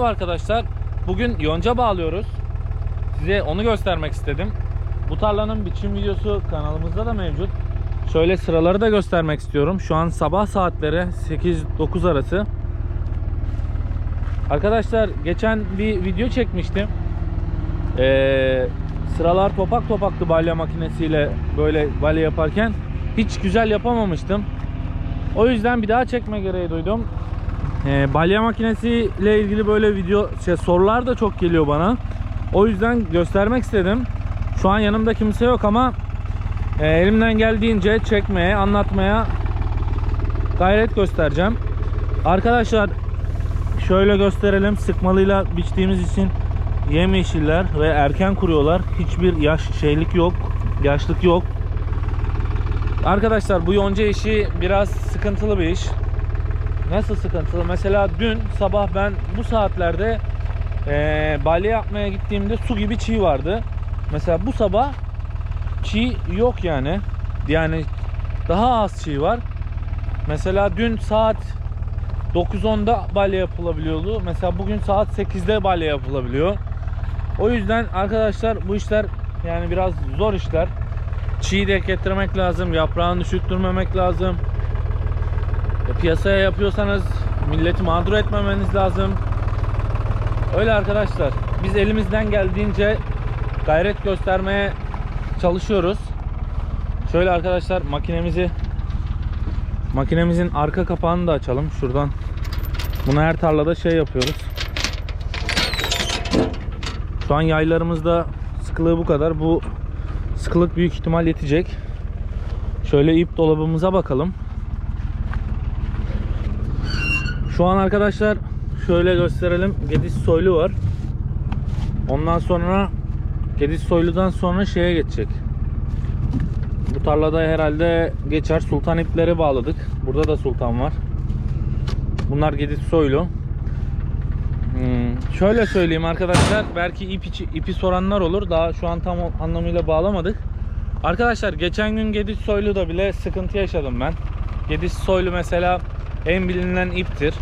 Merhaba arkadaşlar. Bugün yonca bağlıyoruz. Size onu göstermek istedim. Bu tarlanın biçim videosu kanalımızda da mevcut. Şöyle sıraları da göstermek istiyorum. Şu an sabah saatleri 8-9 arası. Arkadaşlar geçen bir video çekmiştim. Ee, sıralar topak topaktı balya makinesiyle böyle balya yaparken. Hiç güzel yapamamıştım. O yüzden bir daha çekme gereği duydum. Ee, balya makinesi ile ilgili böyle video şey, sorular da çok geliyor bana. O yüzden göstermek istedim. Şu an yanımda kimse yok ama e, elimden geldiğince çekmeye, anlatmaya gayret göstereceğim. Arkadaşlar şöyle gösterelim. Sıkmalıyla biçtiğimiz için yemyeşiller ve erken kuruyorlar. Hiçbir yaş şeylik yok, yaşlık yok. Arkadaşlar bu yonca işi biraz sıkıntılı bir iş. Nasıl sıkıntılı? Mesela dün sabah ben bu saatlerde eee balya yapmaya gittiğimde su gibi çiğ vardı. Mesela bu sabah çiğ yok yani. Yani daha az çiğ var. Mesela dün saat 9-10'da balya yapılabiliyordu. Mesela bugün saat 8'de balya yapılabiliyor. O yüzden arkadaşlar bu işler yani biraz zor işler. Çiğ denk getirmek lazım. Yaprağını düşürtmemek lazım. E, piyasaya yapıyorsanız milleti mağdur etmemeniz lazım. Öyle arkadaşlar. Biz elimizden geldiğince gayret göstermeye çalışıyoruz. Şöyle arkadaşlar makinemizi makinemizin arka kapağını da açalım şuradan. Bunu her tarlada şey yapıyoruz. Şu an yaylarımızda sıkılığı bu kadar. Bu sıkılık büyük ihtimal yetecek. Şöyle ip dolabımıza bakalım. Şu an arkadaşlar şöyle gösterelim. Gediz soylu var. Ondan sonra Gediz soyludan sonra şeye geçecek. Bu tarlada herhalde geçer. Sultan ipleri bağladık. Burada da sultan var. Bunlar Gediz soylu. Hmm, şöyle söyleyeyim arkadaşlar. Belki ip içi, ipi soranlar olur. Daha şu an tam anlamıyla bağlamadık. Arkadaşlar geçen gün Gediz soyluda bile sıkıntı yaşadım ben. Gediz soylu mesela en bilinen iptir.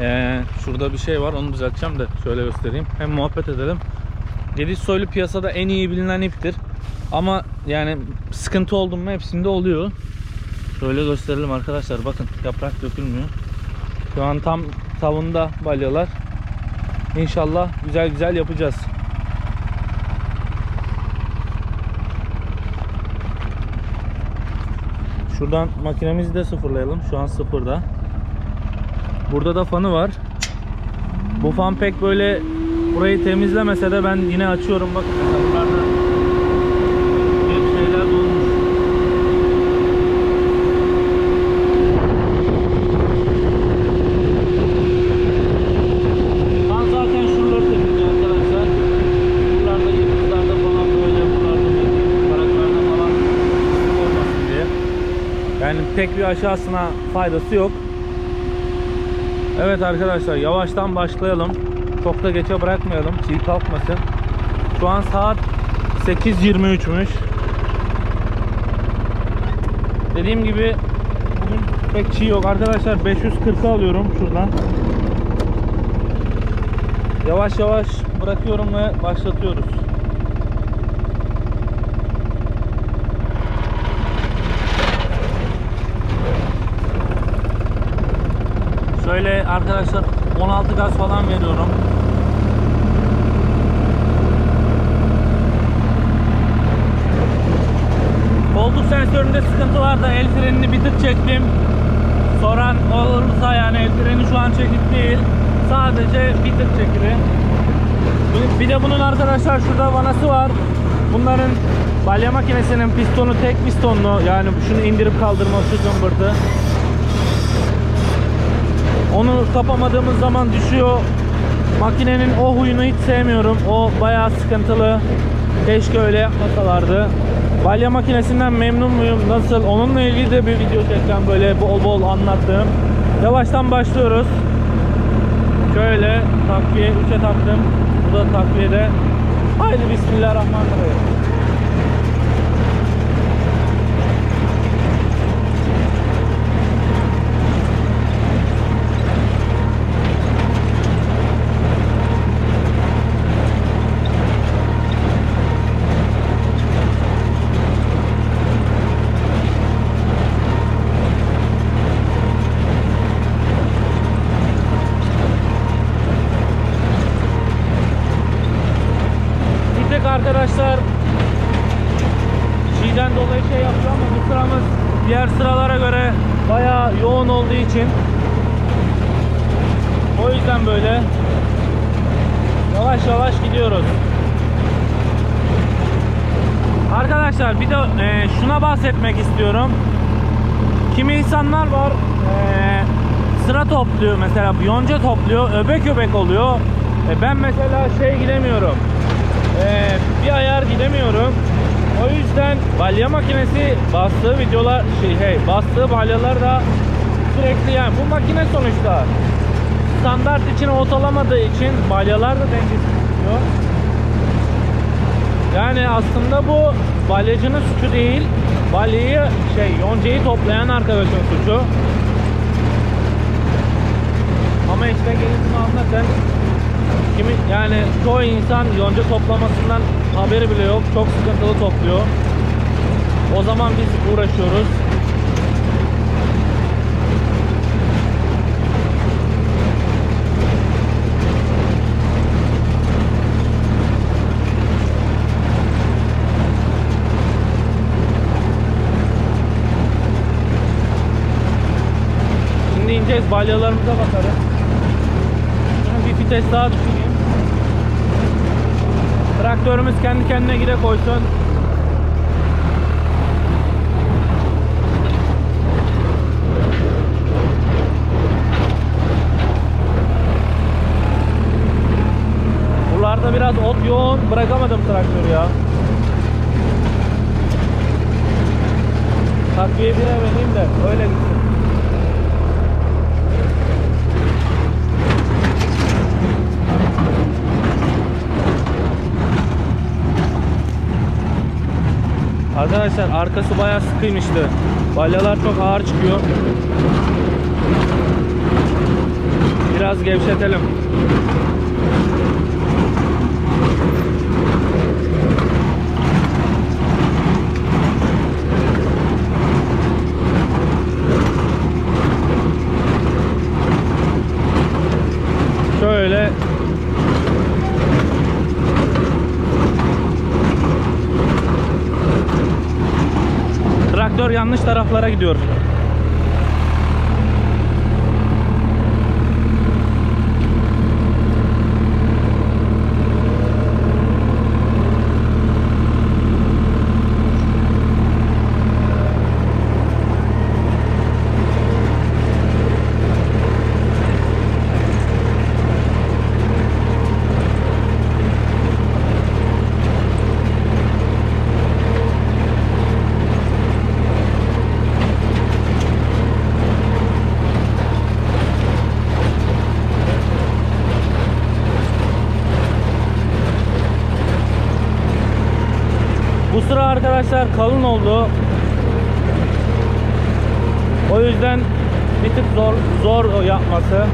Ee, şurada bir şey var onu düzelteceğim de şöyle göstereyim. Hem muhabbet edelim. Gediz soylu piyasada en iyi bilinen iptir. Ama yani sıkıntı oldu mu hepsinde oluyor. Şöyle gösterelim arkadaşlar bakın yaprak dökülmüyor. Şu an tam tavında balyalar. İnşallah güzel güzel yapacağız. Şuradan makinemizi de sıfırlayalım. Şu an sıfırda. Burada da fanı var. Bu fan pek böyle burayı temizlemese de ben yine açıyorum. Bakın mesela buralarda. Yani tek bir aşağısına faydası yok. Evet arkadaşlar yavaştan başlayalım. Çok da geçe bırakmayalım. Çiğ kalkmasın. Şu an saat 8.23'müş. Dediğim gibi bugün pek çiğ yok. Arkadaşlar 540'ı alıyorum şuradan. Yavaş yavaş bırakıyorum ve başlatıyoruz. Şöyle arkadaşlar 16 gaz falan veriyorum. Koltuk sensöründe sıkıntı var da el frenini bir tık çektim. Soran olursa yani el freni şu an çekik değil. Sadece bir tık çekili. Bir de bunun arkadaşlar şurada vanası var. Bunların balya makinesinin pistonu tek pistonlu. Yani şunu indirip kaldırma şu zımbırtı. Onu kapamadığımız zaman düşüyor. Makinenin o huyunu hiç sevmiyorum. O bayağı sıkıntılı. Keşke öyle yapmasalardı. Balya makinesinden memnun muyum? Nasıl? Onunla ilgili de bir video çekeceğim böyle bol bol anlattığım. Yavaştan başlıyoruz. Şöyle takviye 3'e taktım. Bu da takviyede. Haydi bismillahirrahmanirrahim. şey yapıyor ama bu sıramız diğer sıralara göre bayağı yoğun olduğu için o yüzden böyle yavaş yavaş gidiyoruz. Arkadaşlar bir de e, şuna bahsetmek istiyorum. Kimi insanlar var e, sıra topluyor mesela yonca topluyor öbek öbek oluyor. E, ben mesela şey gidemiyorum. E, bir ayar gidemiyorum. O yüzden balya makinesi bastığı videolar şey hey bastığı balyalar da sürekli yani bu makine sonuçta standart için ortalamadığı için balyalar da dengesiz. Yani aslında bu balyacının suçu değil. Balyayı şey yoncayı toplayan arkadaşın suçu. Ama işte gerisini anlatın. Kimi yani çoğu insan yonca toplamasından haberi bile yok. Çok sıkıntılı topluyor. O zaman biz uğraşıyoruz. Şimdi ineceğiz balyalarımıza bakarız. Bir vites daha düşüreyim. Traktörümüz kendi kendine gide koysun. Buralarda biraz ot yoğun. Bırakamadım traktörü ya. Takviye bire vereyim de öyle gitsin. Arkadaşlar arkası bayağı sıkıymıştı. Balyalar çok ağır çıkıyor. Biraz gevşetelim. Şöyle Traktör yanlış taraflara gidiyor. Bu sıra arkadaşlar kalın oldu. O yüzden bir tık zor zor yapması.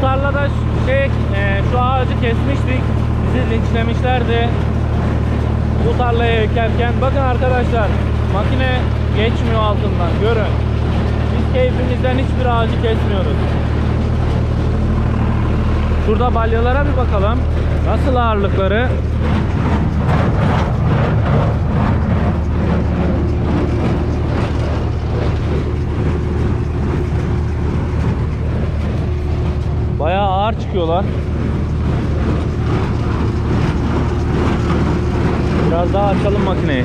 Bu tarlada şey, e, şu ağacı kesmiştik. Bizi linçlemişlerdi. Bu tarlaya ekerken. Bakın arkadaşlar makine geçmiyor altından. Görün. Biz keyfimizden hiçbir ağacı kesmiyoruz. Şurada balyalara bir bakalım. Nasıl ağırlıkları? Ağır çıkıyorlar. Biraz daha açalım makineyi.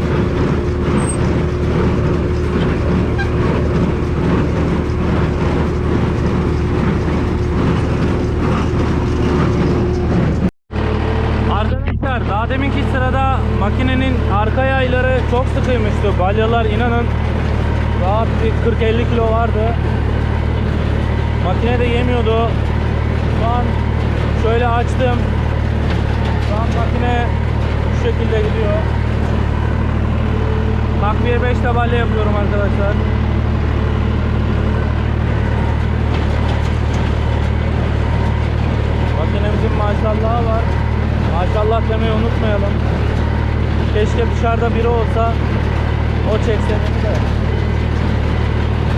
Arkadaşlar daha deminki sırada makinenin arka yayları çok sıkıymıştı. Balyalar inanın rahat bir 40-50 kilo vardı. Makine de yemiyordu. Şu an şöyle açtım. Şu an makine şu şekilde gidiyor. Takviye 5 tabalya yapıyorum arkadaşlar. Makinemizin maşallahı var. Maşallah demeyi unutmayalım. Keşke dışarıda biri olsa o çekse de.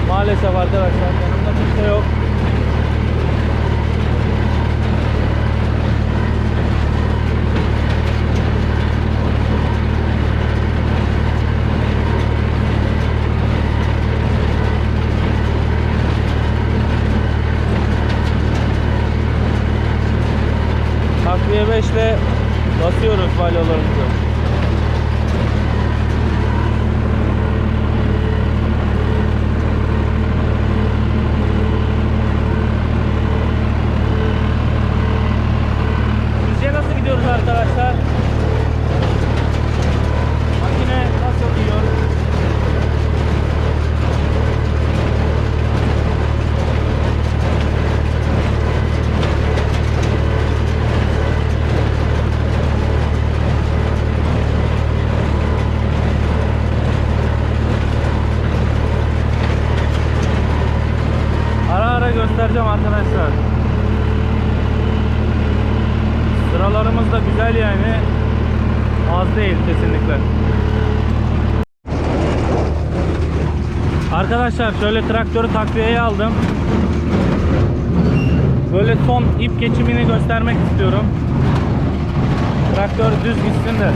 Maalesef arkadaşlar yanımda kimse yok. Takviye 5 ile basıyoruz balyalarımızı. Sizce nasıl gidiyoruz arkadaşlar? Makine nasıl gidiyor? Ara ara göstereceğim arkadaşlar. Sıralarımız da güzel yani. Az değil kesinlikle. Arkadaşlar şöyle traktörü takviyeye aldım. Böyle son ip geçimini göstermek istiyorum. Traktör düz gitsin de.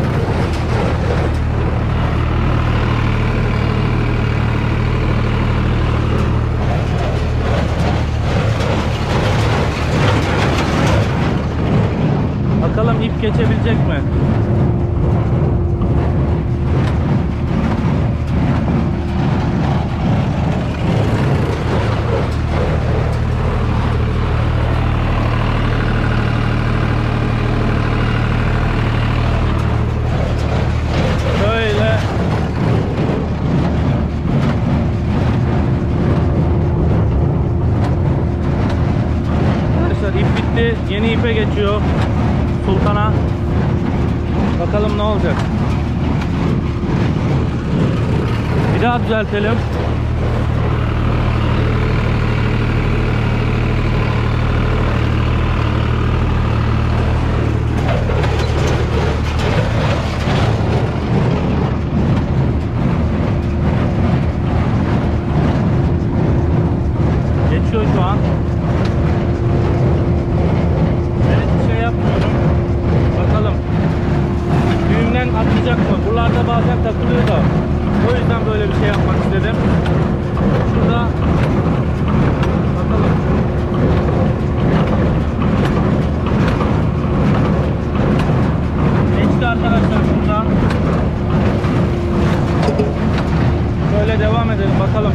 Bakalım ip geçebilecek mi? Böyle Arkadaşlar ip bitti. Yeni ipe geçiyor. Sultan'a. Bakalım ne olacak. Bir daha düzeltelim. Geçiyor şu an. Ben hiç şey yapmıyorum. Bakalım. Düğümden atlayacak mı? Buralarda bazen takılıyor da. O yüzden böyle bir şey yapmak istedim. Şurada bakalım. Geçti arkadaşlar şuradan. Böyle devam edelim bakalım.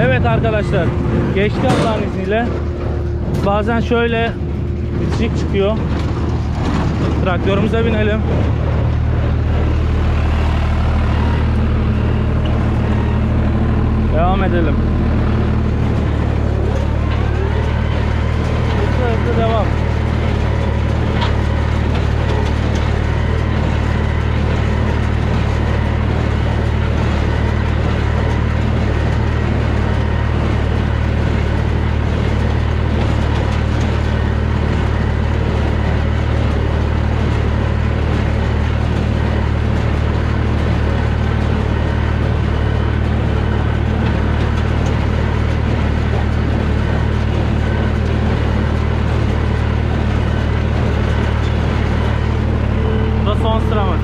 Evet arkadaşlar geçti Allah'ın izniyle. Bazen şöyle bitişik çıkıyor. Traktörümüze binelim. Devam edelim. Devam. Bu da son sıramız.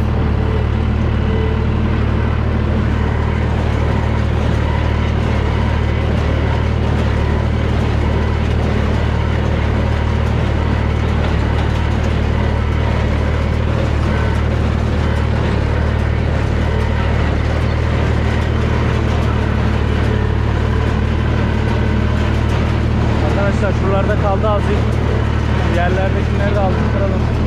Arkadaşlar şuralarda kaldı azıcık. Yerlerdekileri de aldıralım.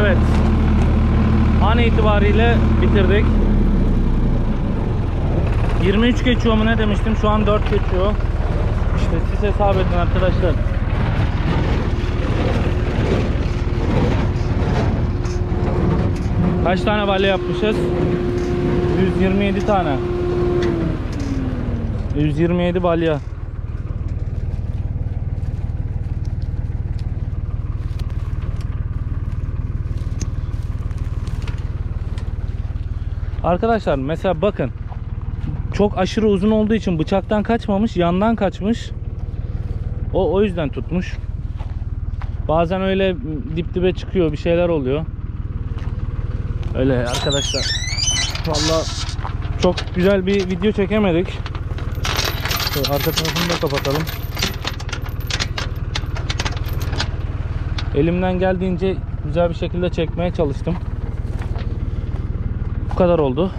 Evet. An itibariyle bitirdik. 23 geçiyor mu ne demiştim? Şu an 4 geçiyor. İşte siz hesap edin arkadaşlar. Kaç tane balya yapmışız? 127 tane. 127 balya. Arkadaşlar mesela bakın çok aşırı uzun olduğu için bıçaktan kaçmamış yandan kaçmış. O, o yüzden tutmuş. Bazen öyle dip dibe çıkıyor bir şeyler oluyor. Öyle arkadaşlar. Valla çok güzel bir video çekemedik. Şöyle arka tarafını da kapatalım. Elimden geldiğince güzel bir şekilde çekmeye çalıştım bu kadar oldu.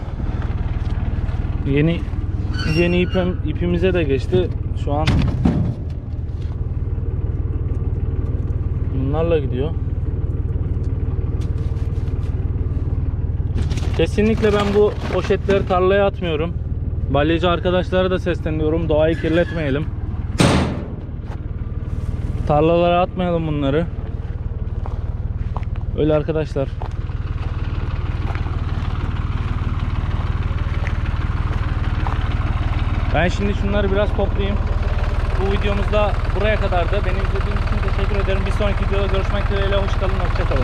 Yeni yeni ipim, ipimize de geçti. Şu an bunlarla gidiyor. Kesinlikle ben bu poşetleri tarlaya atmıyorum. Balyacı arkadaşlara da sesleniyorum. Doğayı kirletmeyelim. Tarlalara atmayalım bunları. Öyle arkadaşlar. Ben şimdi şunları biraz toplayayım. Bu videomuzda buraya kadardı. Beni izlediğiniz için teşekkür ederim. Bir sonraki videoda görüşmek dileğiyle. Hoşçakalın, hoşçakalın.